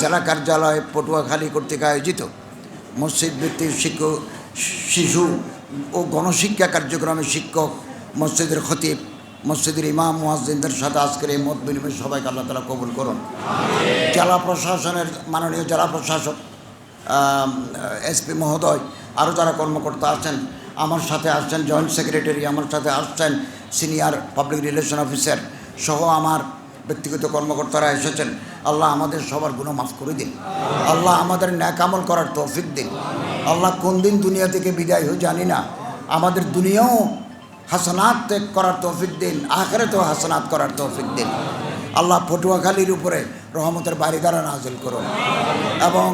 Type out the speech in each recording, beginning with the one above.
জেলা কার্যালয় পটুয়াখালী কর্তৃক আয়োজিত মসজিদ ভিত্তিক শিক্ষক শিশু ও গণশিক্ষা কার্যক্রমে শিক্ষক মসজিদের খতিব মসজিদের ইমাম মুয়াজ্জিনদের সাথে আজকের এই মত বিনিময় সবাইকে আল্লাহ তালা কবুল করুন। জেলা প্রশাসনের মাননীয় জেলা প্রশাসক এসপি মহোদয় আরও যারা কর্মকর্তা আছেন আমার সাথে আসছেন জয়েন্ট সেক্রেটারি আমার সাথে আসছেন সিনিয়র পাবলিক রিলেশন অফিসার সহ আমার ব্যক্তিগত কর্মকর্তারা এসেছেন, আল্লাহ আমাদের সবার গুণ মাফ করে দিন। আল্লাহ আমাদের ন্যাকামল করার তৌফিক দিন। আল্লাহ কোন দিন দুনিয়া থেকে বিদায় হয়ে জানি না, আমাদের দুনিয়াও হাসানাত ত্যাগ করার তৌফিক দিন আখরে তো হাসনাত করার তৌফিক দিন। আল্লাহ পটুয়াখালীর উপরে রহমতের বাড়িদারা নাজিল করুন। এবং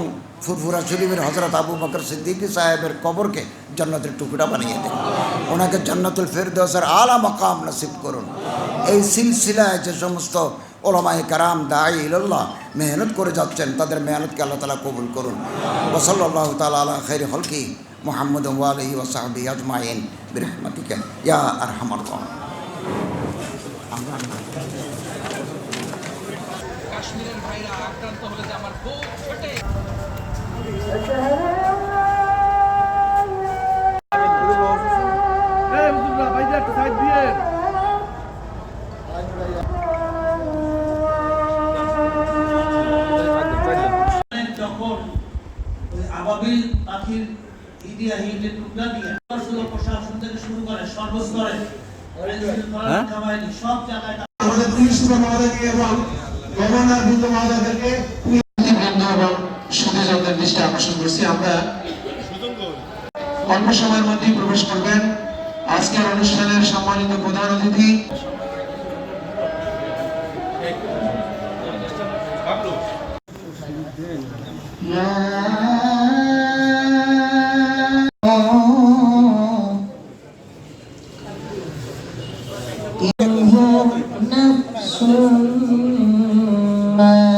ফুরফুরা শরীফের হজরত আবু বকর সিদ্দিকী সাহেবের কবরকে জান্নাতের টুকরা বানিয়ে দিন। ওনাকে জান্নাতুল ফেরদৌসের আলা মকাম নসিব করুন। এই সিলসিলায় যে সমস্ত ওলামাই কারাম দায়ী ইল্লাহ মেহনত করে যাচ্ছেন, তাদের মেহনতকে আল্লাহ তালা কবুল করুন। ওসল্লাহ তালা আলা খের হলকি মোহাম্মদ ওয়ালি ওসাহাবি আজমাইন। বিরহমাতিকা। ইয়া আর হামার কাশ্মীরের ভাইরা আক্রান্ত হলে যে আমার বুক ফেটে। আবাবিল পাখির ইডিয়া হিটে টুকরা দিয়ে শুধু প্রশাসন থেকে শুরু করে সর্বস্তরে সব জায়গায় আমাদের পুলিশ মহোদয়কে এবং গভর্নর বৃন্দ মহোদয়দেরকে দৃষ্টি আকর্ষণ করছি আমরা অল্প সময়ের মধ্যেই প্রবেশ করবেন আজকের অনুষ্ঠানের সম্মানিত প্রধান অতিথি نفس ما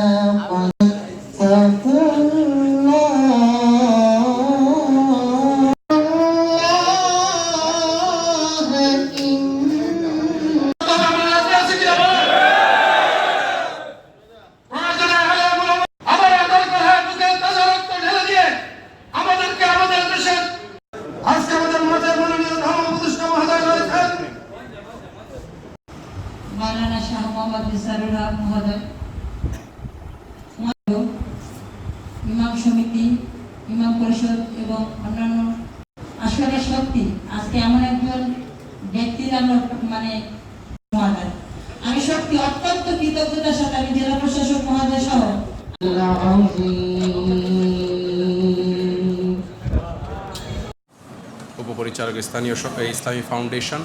মাওলানা শাহ মোহাম্মদ নিসারুল হক মহোদয় ইমাম সমিতি, ইমাম পরিষদ এবং অন্যান্য আসলে সত্যি আজকে এমন একজন ব্যক্তির আমরা মানে আমি সত্যি অত্যন্ত কৃতজ্ঞতার সাথে আমি জেলা প্রশাসক মহোদয় সহ উপপরিচালক স্থানীয় ইসলামী ফাউন্ডেশন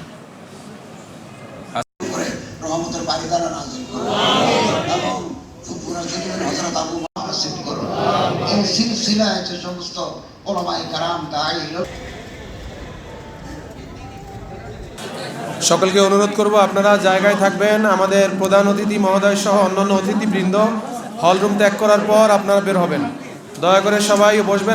করে রহমতের বাড়িদারা নাজিল করুন এবং ফুরফুরা শরীফের হজরত মহাসিদ এই সমস্ত ওলামাই কারাম সকলকে অনুরোধ করব, আপনারা জায়গায় থাকবেন। আমাদের প্রধান অতিথি মহোদয় সহ অন্যান্য অতিথিবৃন্দ হল রুম ত্যাগ করার পর আপনারা বের হবেন। দয়া করে সবাই বসবেন।